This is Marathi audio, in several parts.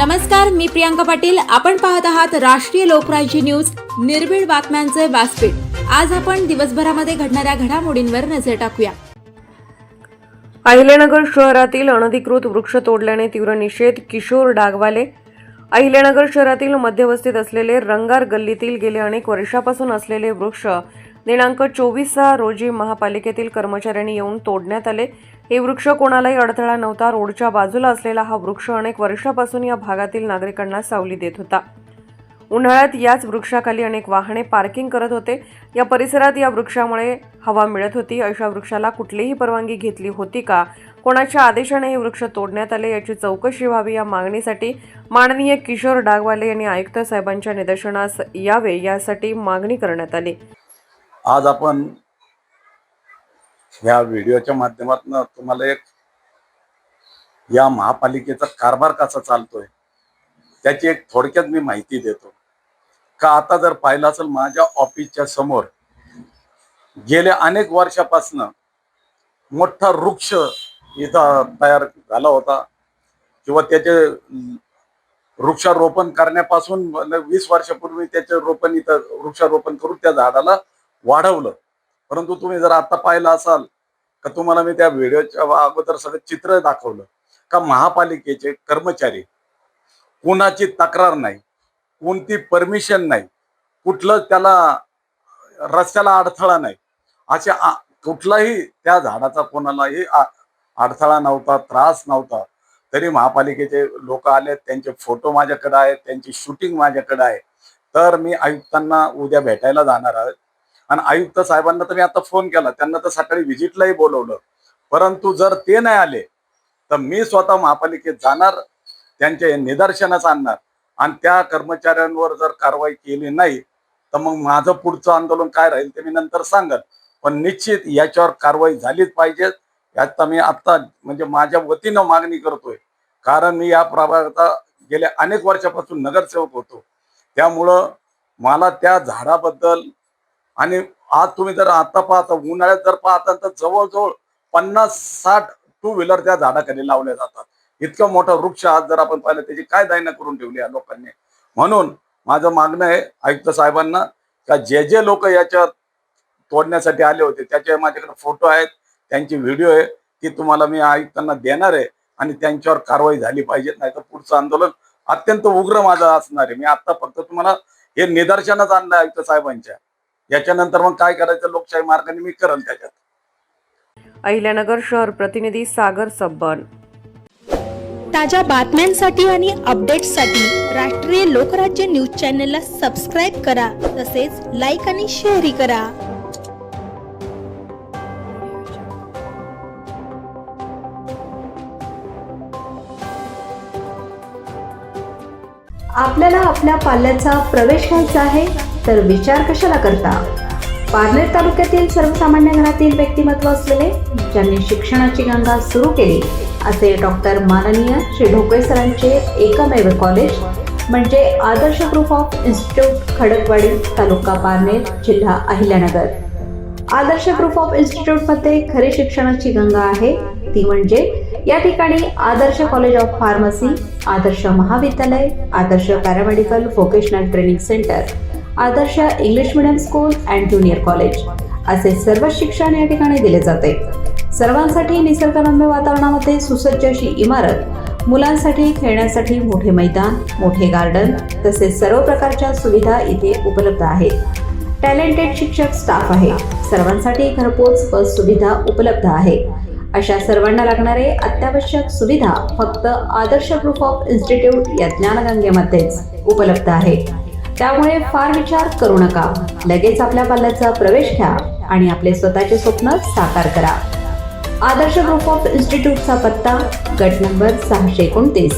नमस्कार मी प्रियांका पाटील. आपण पाहत आहात राष्ट्रीय लोकराज्य न्यूज. निर्भीड बातम्यांचे व्यासपीठ. आज आपण दिवसभरामध्ये घडणाऱ्या घडामोडींवर नजर टाकूया. अहिल्यानगर शहरातील अनधिकृत वृक्ष तोडल्याने तीव्र निषेध किशोर डागवाले. अहिल्यानगर शहरातील मध्यवस्तीत असलेले रंगार गल्लीतील गेले अनेक वर्षापासून असलेले वृक्ष दिनांक चोवीस सहा रोजी महापालिकेतील कर्मचाऱ्यांनी येऊन तोडण्यात आले. हे वृक्ष कोणालाही अडथळा नव्हता. रोडच्या बाजूला असलेला हा वृक्ष अनेक वर्षापासून या भागातील नागरिकांना सावली देत होता. उन्हाळ्यात याच वृक्षाखाली अनेक वाहने पार्किंग करत होते. या परिसरात या वृक्षामुळे हवा मिळत होती. अशा वृक्षाला कुठलीही परवानगी घेतली होती का? कोणाच्या आदेशाने हे वृक्ष तोडण्यात आले याची चौकशी व्हावी या मागणीसाठी माननीय किशोर डागवाले यांनी आयुक्त साहेबांच्या निदर्शनास यावे यासाठी मागणी करण्यात आली. आज आपण ह्या व्हिडिओच्या माध्यमातून तुम्हाला एक या महापालिकेचा कारभार कसा चालतोय त्याची एक थोडक्यात मी माहिती देतो. का आता जर पाहिलं असेल माझ्या ऑफिसच्या समोर गेल्या अनेक वर्षापासनं मोठा वृक्ष इथं तयार झाला होता किंवा त्याचे वृक्षारोपण करण्यापासून वीस वर्षापूर्वी त्याचे रोपण इथं वृक्षारोपण करून त्या झाडाला वाढवलं. परंतु तुम्ही जर आता पाहिलं असाल का तुम्हाला मी त्या व्हिडिओच्या अगोदर सगळं चित्र दाखवलं का महापालिकेचे कर्मचारी कुणाची तक्रार नाही कोणती परमिशन नाही कुठलं त्याला रस्त्याला अडथळा नाही अशा कुठलाही त्या झाडाचा कोणालाही अडथळा नव्हता त्रास नव्हता तरी महापालिकेचे लोक आले त्यांचे फोटो माझ्याकडे आहेत त्यांची शूटिंग माझ्याकडे आहे. तर मी आयुक्तांना उद्या भेटायला जाणार आहे. आणि आयुक्त साहेबांना तर मी आता फोन केला. त्यांना तर सकाळी व्हिजिटलाही बोलवलं. परंतु जर ते नाही आले तर मी स्वतः महापालिकेत जाणार त्यांचे निदर्शनास आणणार. आणि त्या कर्मचाऱ्यांवर जर कारवाई केली नाही तर मग माझं पुढचं आंदोलन काय राहील ते मी नंतर सांगत पण निश्चित याच्यावर कारवाई झालीच पाहिजे. यात मी आत्ता म्हणजे माझ्या वतीनं मागणी करतोय. कारण मी या प्रभागाचा गेल्या अनेक वर्षापासून नगरसेवक होतो. त्यामुळं मला त्या झाडाबद्दल आणि आज तुम्ही जर आता पाहता उन्हाळ्यात जर पाहता तर जवळजवळ पन्नास साठ टू व्हीलर त्या झाडाखाली लावल्या जातात. इतकं मोठा वृक्ष आज जर आपण पाहिलं त्याची काय दायना करून ठेवली या लोकांनी? म्हणून माझं मागणं आहे आयुक्त साहेबांना का जे जे लोक याच्यात तोडण्यासाठी आले होते त्याचे माझ्याकडे फोटो आहेत त्यांची व्हिडिओ आहे ती तुम्हाला मी आयुक्तांना देणार आहे आणि त्यांच्यावर कारवाई झाली पाहिजे नाही तर पुढचं आंदोलन अत्यंत उग्र माझं असणार आहे. मी आता फक्त तुम्हाला हे निदर्शनाच आणलं आयुक्त साहेबांच्या. याच्यानंतर मग काय करायचं? लोकशाही मार्गाने मी करेल त्याच्यात. अहिल्यानगर शहर प्रतिनिधी सागर सब्बन. ताज्या बातम्यांसाठी आणि अपडेट्ससाठी राष्ट्रीय लोकराज्य न्यूज चॅनलला सबस्क्राईब करा तसेच लाईक आणि शेअरही करा. आपल्याला आपल्या पाल्याचा प्रवेश घ्यायचा आहे. तर विचार कशाला करता? पारनेर तालुक्यातील सर्वसामान्य घरातील व्यक्तिमत्व असलेले ज्यांनी शिक्षणाची गंगा सुरू केली असे डॉक्टर माननीय श्री ढोकळे सरांचे एकमेव कॉलेज म्हणजे Adarsh group of institute Khadakwadi तालुका पारनेर जिल्हा अहिल्यानगर. आदर्श ग्रुप ऑफ इन्स्टिट्यूटमध्ये खरी शिक्षणाची गंगा आहे ती म्हणजे या ठिकाणी Adarsh college of pharmacy Adarsh महाविद्यालय Adarsh paramedical vocational training centre. Adarsh English medium school and junior college असे सर्व शिक्षण या ठिकाणी दिले जाते. सर्वांसाठी निसर्गरम्य वातावरणामध्ये सुसज्ज अशी इमारत मुलांसाठी खेळण्यासाठी मोठे मैदान मोठे गार्डन तसेच सर्व प्रकारच्या सुविधा इथे उपलब्ध आहेत. टॅलेंटेड शिक्षक स्टाफ आहे. सर्वांसाठी घरपोच बस सुविधा उपलब्ध आहे. अशा सर्वांना लागणारे अत्यावश्यक सुविधा फक्त आदर्श ग्रुप ऑफ इन्स्टिट्यूट या ज्ञानगंगेमध्येच उपलब्ध आहे. त्यामुळे फार विचार करू नका. लगेच आपल्या पाल्याचा प्रवेश घ्या आणि आपले स्वतःचे स्वप्न साकार करा. आदर्श ग्रुप ऑफ इन्स्टिट्यूटचा पत्ता गट नंबर सहाशे एकोणतीस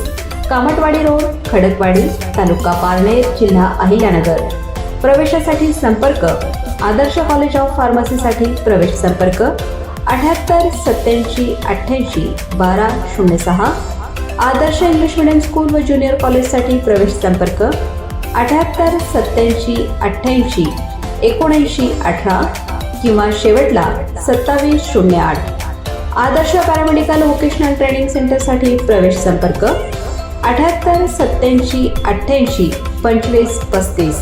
कामटवाडी रोड खडकवाडी तालुका पारनेर जिल्हा अहिल्यानगर. प्रवेशासाठी संपर्क आदर्श कॉलेज ऑफ फार्मसीसाठी प्रवेश संपर्क अठ्याहत्तर सत्याऐंशी अठ्ठ्याऐंशी बारा शून्य सहा. आदर्श इंग्लिश मिडियम स्कूल व ज्युनियर कॉलेजसाठी प्रवेश संपर्क अठ्याहत्तर सत्याऐंशी अठ्ठ्याऐंशी एकोणऐंशी अठरा किंवा शेवटला सत्तावीस शून्य आठ. आदर्श पॅरामेडिकल व्होकेशनल ट्रेनिंग सेंटरसाठी प्रवेश संपर्क. अठ्याहत्तर सत्याऐंशी अठ्ठ्याऐंशी पंचवीस पस्तीस.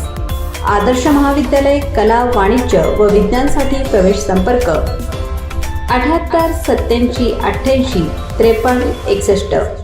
आदर्श महाविद्यालय कला वाणिज्य व विज्ञानसाठी प्रवेश संपर्क. अठ्याहत्तर सत्याऐंशी अठ्ठ्याऐंशी त्रेपन्न एकसष्ट.